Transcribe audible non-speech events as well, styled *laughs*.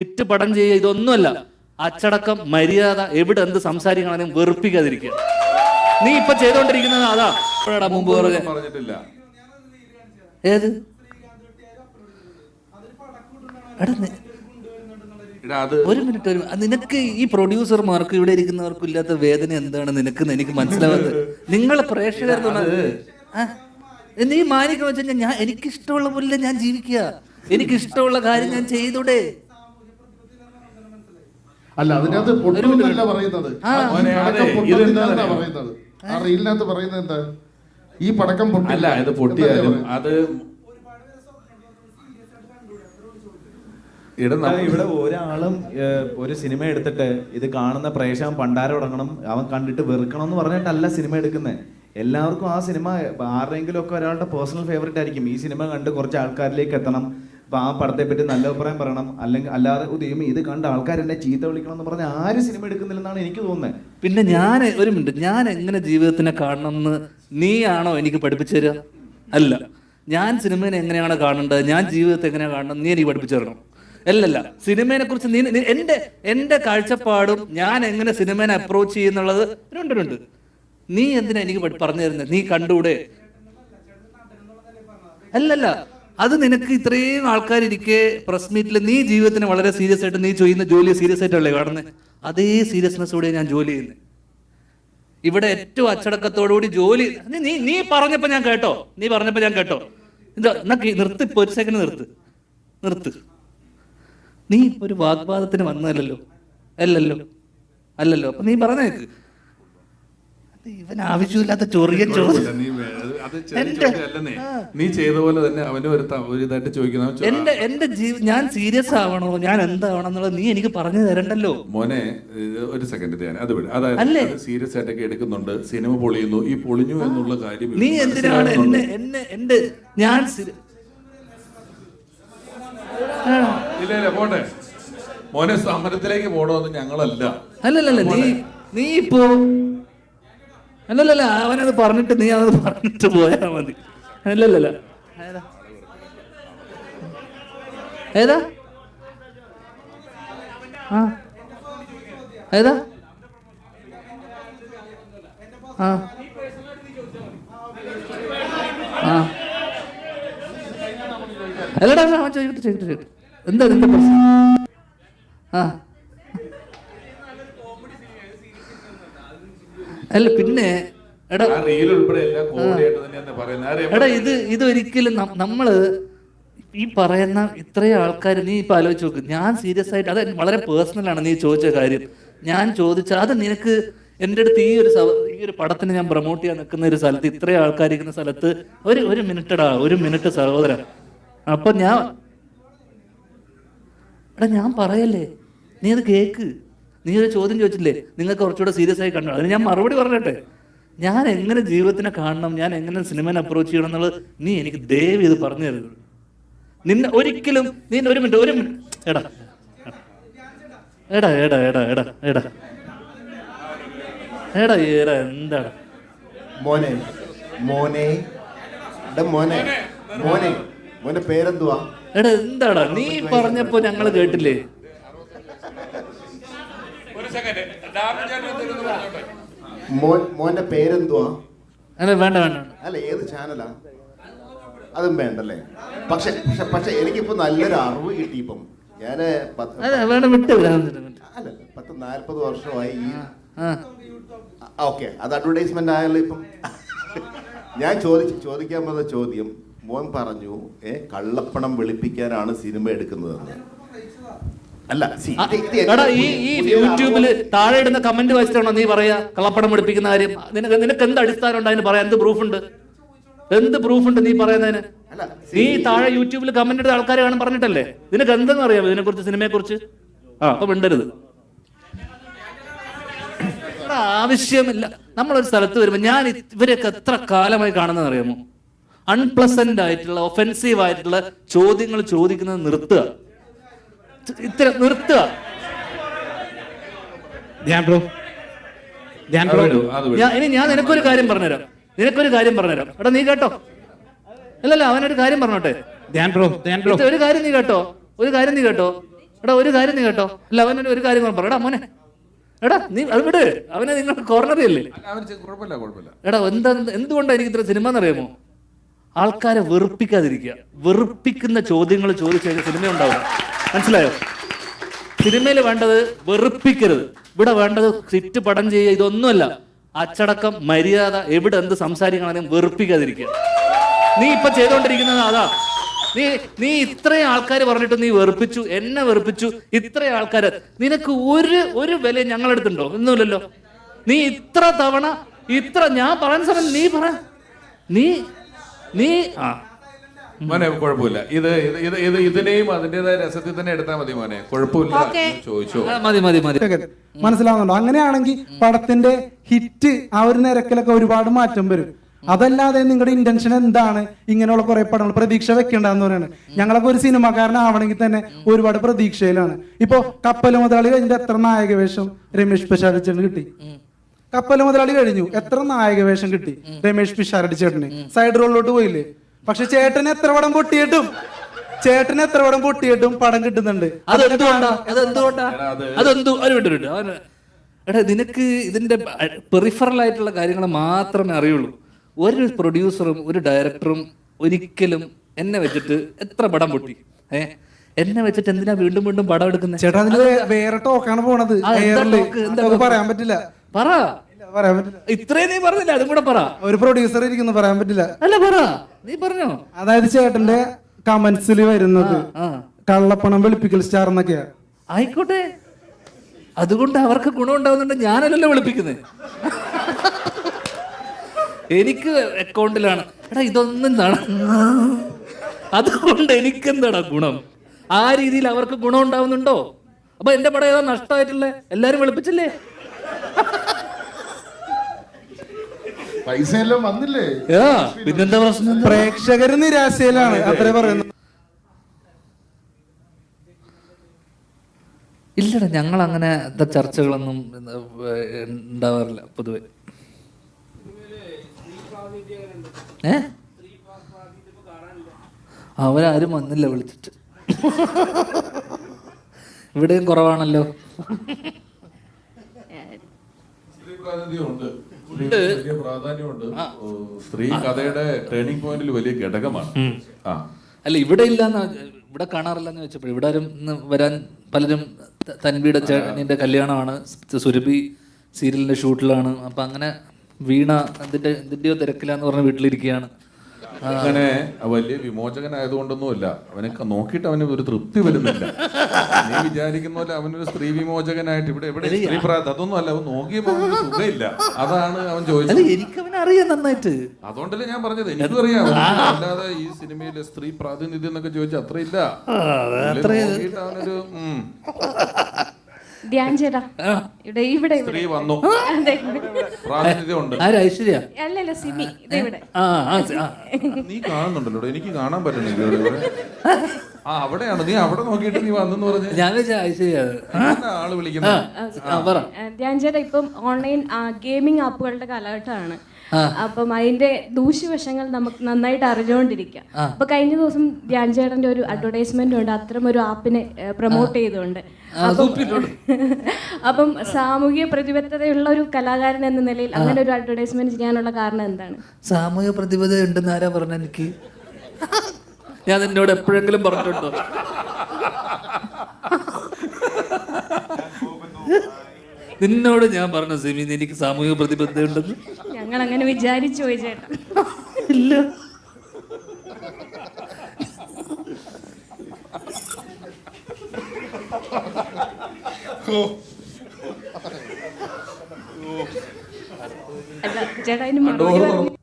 Hit പടം ചെയ്യുക ഇതൊന്നുമല്ല. അച്ചടക്കം മര്യാദ എവിടെ എന്ത് സംസാരിക്കണമെങ്കിലും വെറുപ്പിക്കാതിരിക്കുക. നീ ഇപ്പൊ ചെയ്തോണ്ടിരിക്കുന്നത് അതാ. ഇപ്പോഴാ മുമ്പ് പറഞ്ഞ പറഞ്ഞിട്ടില്ല. ഏത്? ഒരു മിനിറ്റ് ഒരു. നിനക്ക് ഈ പ്രൊഡ്യൂസർമാർക്ക് ഇവിടെ ഇരിക്കുന്നവർക്കും ഇല്ലാത്ത വേദന എന്താണ് നിനക്ക്? എനിക്ക് മനസ്സിലാവുന്നത് നിങ്ങൾ പ്രേക്ഷകർ നീ മാനിക്കണം വെച്ചാൽ ഞാൻ എനിക്കിഷ്ടമുള്ള പോലെ ഞാൻ ജീവിക്കുക. എനിക്കിഷ്ടമുള്ള കാര്യം ഞാൻ ചെയ്തൂടെ. അല്ല അതിനകത്ത് പൊട്ടുമില്ല പറയുന്നത്. അതെ, ഇതെന്താ പറയുന്നത് ആ റീലിനകത്ത് പറയുന്നത്. എന്താ? ഈ പടക്കം പൊട്ടില്ല അല്ല ഇത് പൊട്ടിയാലും അത് ഇവിടെ ഒരാളും ഒരു സിനിമ എടുത്തിട്ട് ഇത് കാണുന്ന പ്രേക്ഷകൻ പണ്ടാരം തുടങ്ങണം അവൻ കണ്ടിട്ട് വെറുക്കണം എന്ന് പറഞ്ഞിട്ടല്ല സിനിമ എടുക്കുന്നത് എല്ലാവർക്കും ആ സിനിമ ആരുടെയെങ്കിലും ഒക്കെ ഒരാളുടെ പേഴ്സണൽ ഫേവറേറ്റ് ആയിരിക്കും. ഈ സിനിമ കണ്ട് കുറച്ച് ആൾക്കാരിലേക്ക് എത്തണം. അപ്പൊ ആ പടത്തെ പറ്റി നല്ല അഭിപ്രായം പറയണം. അല്ലെങ്കിൽ അല്ലാതെ ഉദയം ഇത് കണ്ട ആൾക്കാർ എന്നെ ചീത്ത വിളിക്കണം എന്ന് പറഞ്ഞ് ആരും സിനിമ എടുക്കുന്നില്ലെന്നാണ് എനിക്ക് തോന്നുന്നത് പിന്നെ ഞാൻ ഒരു മിനിറ്റ് ഞാൻ എങ്ങനെ ജീവിതത്തിനെ കാണണം എന്ന് നീയാണോ എനിക്ക് പഠിപ്പിച്ചു തരിക അല്ല. ഞാൻ സിനിമയെ എങ്ങനെയാണ് കാണേണ്ടത്? ഞാൻ ജീവിതത്തെ എങ്ങനെയാണ് കാണണം നീ എനിക്ക് പഠിപ്പിച്ചു തരണം. അല്ലല്ല. സിനിമയെ കുറിച്ച് നീ എന്റെ എന്റെ കാഴ്ചപ്പാടും ഞാൻ എങ്ങനെ സിനിമയെ അപ്രോച്ച് ചെയ്യുന്നുള്ളത് രണ്ടുണ്ട് നീ എന്തിനാ എനിക്ക് പറഞ്ഞു തരുന്നത് നീ കണ്ടൂടെ? അല്ലല്ല. അത് നിനക്ക് ഇത്രയും ആൾക്കാരിരിക്കെ പ്രസ് മീറ്റിൽ നീ ജീവിതത്തിന് വളരെ സീരിയസ് ആയിട്ട് നീ ചെയ്യുന്ന ജോലി സീരിയസ് ആയിട്ടല്ലേ കാണുന്നത് അതേ സീരിയസ്നെസ്സോടെ ഞാൻ ജോലി ചെയ്യുന്നത് ഇവിടെ ഏറ്റവും അച്ചടക്കത്തോടുകൂടി ജോലി നീ- നീ പറഞ്ഞപ്പോ ഞാൻ കേട്ടോ. നീ പറഞ്ഞപ്പോ ഞാൻ കേട്ടോ. എന്താ എന്നാ നിർത്ത് ഇപ്പൊ ഒരു സെക്കൻഡ് നിർത്ത്. നിർത്ത്. നീ ഒരു വാഗ്വാദത്തിന് വന്നതല്ലോ അല്ലല്ലോ. അല്ലല്ലോ. അപ്പൊ നീ പറഞ്ഞേക്ക്. ഇവൻ ആവശ്യമില്ലാത്ത ചൊറിയ ചോദ്യം. അത് ചെറിയ എന്റെ- നീ ചെയ്ത പോലെ തന്നെ അവനെ ഒരു ഒരു ഇതായിട്ട് ചോദിക്കുന്ന. എന്റെ എന്റെ ജീവി ഞാൻ സീരിയസ് ആവണോ? ഞാൻ എന്താവണം എന്നുള്ളത് നീ എനിക്ക് പറഞ്ഞു തരണ്ടല്ലോ. മോനെ ഒരു സെക്കൻഡ് ഞാൻ അത് വിട്. അതായത്? സീരിയസ് ആയിട്ടൊക്കെ എടുക്കുന്നുണ്ട്. സിനിമ പൊളിയുന്നു. ഈ പൊളിഞ്ഞു എന്നുള്ള കാര്യം നീ എന്തിനാണ് എന്നെ എന്നെ എന്റെ ഞാൻ ഇല്ല ഇല്ല പോട്ടെ. മോനെ സമരത്തിലേക്ക് പോണോന്ന് ഞങ്ങളല്ല. അല്ലല്ലല്ല നീ നീ ഇപ്പോ അല്ലല്ലല്ല അവനത് പറഞ്ഞിട്ട് നീ അത് പറഞ്ഞിട്ട് പോയാ മതി. അല്ലല്ലല്ല. ഏതാ? ഏതാ? ആ. ഏതാ? ആ. ആ. അല്ലടാ ചോദിക്കട്ടെ ചോദിക്കട്ടെ ചോദിക്കട്ടെ. എന്താ നിന്റെ പ്രശ്നം? ആ. അല്ല പിന്നെ എടാ എടാ ഇത് ഒരിക്കലും നമ്മൾ ഈ പറയുന്ന ഇത്രയും ആൾക്കാർ നീ ഇപ്പൊ ആലോചിച്ച് നോക്ക്. ഞാൻ സീരിയസ് ആയിട്ട് അത് വളരെ പേഴ്സണൽ ആണ് നീ ചോദിച്ച കാര്യം. ഞാൻ ചോദിച്ച അത് നിനക്ക് എന്റെ അടുത്ത് ഈ ഒരു ഈ ഒരു പടത്തിന് ഞാൻ പ്രൊമോട്ട് ചെയ്യാൻ നിൽക്കുന്ന ഒരു സ്ഥലത്ത് ഇത്രയും ആൾക്കാർ ഇരിക്കുന്ന സ്ഥലത്ത് ഒരു ഒരു മിനിറ്റടാ ഒരു മിനിറ്റ് സഹോദരൻ. അപ്പൊ ഞാൻ എടാ ഞാൻ പറയല്ലേ? നീ അത് കേക്ക്. നീ ഒരു ചോദ്യം ചോദിച്ചില്ലേ നിങ്ങൾക്ക് കുറച്ചുകൂടെ സീരിയസ് ആയി കണ്ടു? അതിന് ഞാൻ മറുപടി പറഞ്ഞിട്ടെ. ഞാൻ എങ്ങനെ ജീവിതത്തിനെ കാണണം? ഞാൻ എങ്ങനെ സിനിമനെ അപ്രോച്ച് ചെയ്യണം എന്നുള്ളത് നീ എനിക്ക് ദയവ് ഇത് പറഞ്ഞു തരുത് നിന്നെ ഒരിക്കലും നീ ഒരു മിനിറ്റ് ഒരു മിനിറ്റ്. എടാ. എടാ എടാ എടാ എടാ എടാ. എടാ എടാ എന്താടാ മോനെ മോനെ. മോനെ. മോനെ മോനെ പേരെന്തുവാ? എടാ എന്താടാ? നീ പറഞ്ഞപ്പോ ഞങ്ങൾ കേട്ടില്ലേ ഒരു സെക്കൻഡ് ഡാമേജ് ആയിട്ട് എന്തെങ്കിലും പറഞ്ഞോട്ടെ മോൻ മോന്റെ പേരെന്തുവാ? വേണ്ട വേണ്ട. അല്ല ഏത് ചാനലാ അതും വേണ്ടല്ലേ? പക്ഷെ പക്ഷെ പക്ഷെ എനിക്കിപ്പോ നല്ലൊരു അറിവ് കിട്ടി ഇപ്പം. ഞാൻ പത്ത് അല്ല നാല്പത് വർഷമായി ഈ ഓക്കെ അത് അഡ്വർടൈസ്മെന്റ് ആയല്ലോ ഇപ്പം ഞാൻ ചോദിച്ചു ചോദിക്കാൻ വന്ന ചോദ്യം മോൻ പറഞ്ഞു ഏ കള്ളപ്പണം വെളുപ്പിക്കാനാണ് സിനിമ എടുക്കുന്നതെന്ന്. അല്ല എടാ ഈ ഈ താഴെ ഇടുന്ന കമന്റ് വായിച്ചിട്ടാണോ നീ പറയാ? കള്ളപ്പണം എടുപ്പിക്കുന്ന കാര്യം. നിനക്ക് നിനക്ക് എന്ത് അടിസ്ഥാനം ഉണ്ട് അതിന് പറയാൻ? എന്ത് പ്രൂഫ് ഉണ്ട് എന്ത് പ്രൂഫ് ഉണ്ട് നീ പറയുന്നതിന്? അല്ല നീ താഴെ യൂട്യൂബിൽ കമന്റ് എടുത്ത ആൾക്കാരെ കാണാൻ പറഞ്ഞിട്ടല്ലേ? നിനക്ക് എന്തെന്ന് അറിയാമോ ഇതിനെ കുറിച്ച് സിനിമയെ കുറിച്ച് ആ. അപ്പൊ മിണ്ടരുത്. എടാ, ആവശ്യമില്ല. നമ്മളൊരു സ്ഥലത്ത് വരുമ്പോൾ ഞാൻ ഇവരൊക്കെ ഇവരെയൊക്കെ എത്ര കാലമായി കാണുന്നത് അറിയാമോ? അൺപ്ലസന്റ് ആയിട്ടുള്ള ഒഫെൻസീവ് ആയിട്ടുള്ള ചോദ്യങ്ങൾ ചോദിക്കുന്നത് നിർത്തുക. ഇത്ര നിർത്തുക. ധ്യാൻ ബ്രോ. ധ്യാൻ ബ്രോ. ഇനി ഞാൻ നിനക്കൊരു കാര്യം പറഞ്ഞുതരാം. നിനക്കൊരു കാര്യം പറഞ്ഞുതരാം. എടാ നീ കേട്ടോ. അല്ലല്ല അവനൊരു കാര്യം പറഞ്ഞോട്ടെ. Dhyan bro Dhyan bro. ഒരു കാര്യം നീ കേട്ടോ. ഒരു കാര്യം നീ കേട്ടോ. എടാ ഒരു കാര്യം നീ കേട്ടോ. അല്ല അവനൊരു ഒരു കാര്യം കൂടെ പറ. എടാ മോനെ. എടാ നീ അത് വിട്. അവനെ നിങ്ങൾ കോർണറിയല്ലേ അല്ല, അവന് ചെ- കുഴപ്പമില്ല കുഴപ്പമില്ല. എടാ എന്താ എന്തുകൊണ്ടാണ് എനിക്ക് ഇത്ര സിനിമ എന്നറിയാമോ? ആൾക്കാരെ വെറുപ്പിക്കാതിരിക്കുക. വെറുപ്പിക്കുന്ന ചോദ്യങ്ങൾ ചോദിച്ചു കഴിഞ്ഞാൽ സിനിമ ഉണ്ടാവും മനസ്സിലായോ? സിനിമയിൽ വേണ്ടത് വെറുപ്പിക്കരുത്. ഇവിടെ വേണ്ടത് സിറ്റ് പടം ചെയ്യുക ഇതൊന്നുമല്ല. അച്ചടക്കം മര്യാദ എവിടെ എന്ത് സംസാരിക്കണമെങ്കിലും വെറുപ്പിക്കാതിരിക്കുക. നീ ഇപ്പൊ ചെയ്തുകൊണ്ടിരിക്കുന്നത് അതാ. നീ നീ ഇത്രയും ആൾക്കാർ പറഞ്ഞിട്ട് നീ വെറുപ്പിച്ചു എന്നെ വെറുപ്പിച്ചു ഇത്രയും ആൾക്കാർ നിനക്ക് ഒരു ഒരു വില ഞങ്ങളെടുത്തുണ്ടോ ഒന്നുമില്ലല്ലോ. നീ ഇത്ര തവണ ഇത്ര ഞാൻ പറയുന്ന സമയം നീ പറ. നീ നീ ആ. മോനെ കുഴപ്പമില്ല. ഇത് ഇത് ഇത് ഇത് ഇതിനെയും അതിന്റേതായ രസത്തിൽ തന്നെ എടുത്താൽ മതി മോനെ. കുഴപ്പമില്ല. ചോദിച്ചോ. മതി മതി മതി. മനസ്സിലാവുന്നുണ്ടോ? അങ്ങനെയാണെങ്കിൽ പടത്തിന്റെ ഹിറ്റ് ആ ഒരു നിരക്കിലൊക്കെ ഒരുപാട് മാറ്റം വരും. അതല്ലാതെ നിങ്ങളുടെ ഇന്റൻഷൻ എന്താണ്? ഇങ്ങനെയുള്ള കുറെ പടങ്ങൾ പ്രതീക്ഷ വെക്കേണ്ടെന്ന് പറയുന്നത്. ഞങ്ങളൊക്കെ ഒരു സിനിമാക്കാരനാവണമെങ്കിൽ തന്നെ ഒരുപാട് പ്രതീക്ഷയിലാണ്. ഇപ്പോ കപ്പൽ മുതലാളി കഴിഞ്ഞിട്ട് എത്ര നായക വേഷം രമേഷ് പിഷാരടിച്ചേട്ടന് കിട്ടി? കപ്പൽ മുതലാളി കഴിഞ്ഞു. എത്ര നായക വേഷം കിട്ടി രമേഷ് പിഷാരടി ചേട്ടന്? സൈഡ് റോളിലോട്ട് പോയില്ലേ? പക്ഷെ ചേട്ടൻ എത്ര പടം പൊട്ടിയിട്ടും ചേട്ടൻ എത്ര പടം പൊട്ടിയിട്ടും പടം കിട്ടുന്നുണ്ട്. അതെന്തുകൊണ്ടാ? അതെന്തുകൊണ്ടാ? അതെന്തു? ഒരു വിട്ടു വിട്ടു അവന് എടാ നിനക്ക് ഇതിന്റെ പെറിഫറൽ ആയിട്ടുള്ള കാര്യങ്ങൾ മാത്രമേ അറിയുള്ളൂ. ഒരു പ്രൊഡ്യൂസറും ഒരു ഡയറക്ടറും ഒരിക്കലും എന്നെ വെച്ചിട്ട് എത്ര പടം പൊട്ടി? ഏ? എന്നെ വെച്ചിട്ട് എന്തിനാ വീണ്ടും വീണ്ടും പടം എടുക്കുന്നത് ചേട്ടാ വേറെ ടോക്കാണ് പോണത്? പറയാൻ പറ്റില്ല. പറ. പറയാൻ പറ്റില്ല. ഇത്രയും നീ പറഞ്ഞില്ല അതും കൂടെ പറ. ഒരു പ്രൊഡ്യൂസർ ഇരിക്കുന്നു പറയാൻ പറ്റില്ല. അല്ല പറ. നീ പറഞ്ഞോ? അതായത് ചേട്ടന്റെ കമന്റ്സിൽ വരുന്നത് കള്ളപ്പണം വെളുപ്പിക്കൽ സ്റ്റാർ എന്നൊക്കെയാ. ആയിക്കോട്ടെ. അതുകൊണ്ട് അവർക്ക് ഗുണം ഗുണമുണ്ടാവുന്നുണ്ട് ഞാനല്ലല്ലോ വെളുപ്പിക്കുന്നത്. എനിക്ക് അക്കൗണ്ടിലാണ് എടാ ഇതൊന്നും അതുകൊണ്ട് അതുകൊണ്ട് എനിക്കെന്താടാ ഗുണം? ആ രീതിയിൽ അവർക്ക് ഗുണം ഉണ്ടാവുന്നുണ്ടോ? അപ്പൊ എന്റെ പടം ഏതാ നഷ്ടമായിട്ടില്ലേ എല്ലാരും വിളിപ്പിച്ചില്ലേ? പൈസ എല്ലാം വന്നില്ലേ പിന്നെന്താ പ്രശ്നം? പ്രേക്ഷകര് നിരാശയിലാണ് അത്രേ പറയുന്നത് ഇല്ലടാ ഞങ്ങൾ അങ്ങനെ ചർച്ചകളൊന്നും ഉണ്ടാവാറില്ല പൊതുവെ. ഏ? അവരാരും വന്നില്ല വിളിച്ചിട്ട്. ഇവിടെയും കുറവാണല്ലോ. സ്ത്രീ വലിയ പ്രാധാന്യമുണ്ട്. സ്ത്രീ കഥയുടെ ടേണിംഗ് പോയിന്റിൽ വലിയ ഘടകമാണ്. അല്ല ഇവിടെ ഇല്ലെന്ന് ഇവിടെ കാണാറില്ലെന്ന് വെച്ചപ്പോൾ ഇവിടെ ആരും ഇന്ന് വരാൻ പലരും തൻവിയുടെ ചേട്ടനിന്റെ കല്യാണമാണ്. സുരഭി സീരിയലിന്റെ ഷൂട്ടിലാണ്. അപ്പൊ അങ്ങനെ വീണ എന്തിന്റെ എന്തിന്റെയോ തിരക്കിലാന്ന് പറഞ്ഞ വീട്ടിലിരിക്കുകയാണ്. അങ്ങനെ വലിയ വിമോചകനായതുകൊണ്ടൊന്നുമില്ല. അവനെ ക- നോക്കിയിട്ട് അവന് ഒരു തൃപ്തി വരുന്നില്ല. നീ വിചാരിക്കുന്ന പോലെ അവനൊരു സ്ത്രീ വിമോചകനായിട്ട് ഇവിടെ എവിടെ സ്ത്രീ അതൊന്നും അല്ല അവൻ നോക്കിയപ്പോ സുഖമില്ല. അതാണ് അവൻ ചോദിച്ചത്. എനിക്ക് അവനെ അറിയാം നന്നായിട്ട്. അതുകൊണ്ടല്ലേ ഞാൻ പറഞ്ഞത്. എനിക്കും അറിയാം. അല്ലാതെ ഈ സിനിമയിലെ സ്ത്രീ പ്രാതിനിധ്യം എന്നൊക്കെ ചോദിച്ചാൽ അത്രയില്ല. നോക്കിയിട്ട് അവനൊരു ധ്യാൻ ചേട്ടാ ഇവിടെ ഇവിടെ സ്ത്രീ വന്നു. അതെ. ആര് ഐശ്വര്യ? സിമി. ഇത് ഇവിടെ. ആ ആ ആ. നീ കാണുന്നുണ്ടല്ലോ എനിക്ക് കാണാൻ പറ്റുന്നില്ല ഇവിടെ. ഇവിടെ. ആ അവിടെയാണ്. നീ അവിടെ നോക്കിയിട്ട് നീ വന്നെന്ന് പറഞ്ഞ്. ഞാൻ വെച്ചാ ഐശ്വര്യ അത്. എന്നാ ആൾ വിളിക്കുന്നത് ആ പറ. ആ, ധ്യാൻ ചേട്ടാ ഇപ്പം ഓൺലൈൻ ഗെയിമിംഗ് ആപ്പുകളുടെ കാലഘട്ടമാണ്. അപ്പം അതിന്റെ ദൂഷ്യവശങ്ങൾ നമുക്ക് നന്നായിട്ട് അറിഞ്ഞുകൊണ്ടിരിക്കാം. അപ്പൊ കഴിഞ്ഞ ദിവസം ധ്യാൻ ചേട്ടന്റെ ഒരു അഡ്വർടൈസ്മെന്റ് ഉണ്ട്. അത്തരം ഒരു ആപ്പിനെ പ്രൊമോട്ട് ചെയ്തുകൊണ്ട്. *laughs* അപ്പം സാമൂഹിക പ്രതിബദ്ധതയുള്ള ഒരു കലാകാരൻ എന്ന നിലയിൽ അങ്ങനെ ഒരു അഡ്വർടൈസ്മെന്റ് ചെയ്യാനുള്ള കാരണം എന്താണ്? സാമൂഹിക പ്രതിബദ്ധത ഉണ്ടെന്ന് ആരാ പറഞ്ഞ എനിക്ക്? ഞാൻ എന്നോട് എപ്പോഴെങ്കിലും പറഞ്ഞിട്ടുണ്ടോ? നിന്നോട് ഞാൻ പറഞ്ഞ സിമി എനിക്ക് സാമൂഹിക പ്രതിബദ്ധത ഉണ്ടെന്ന്? ഞങ്ങൾ അങ്ങനെ വിചാരിച്ചു പോയി ചേട്ടാ. ഇല്ല. അല്ല ചേട്ടാ അതിന് മറുപടി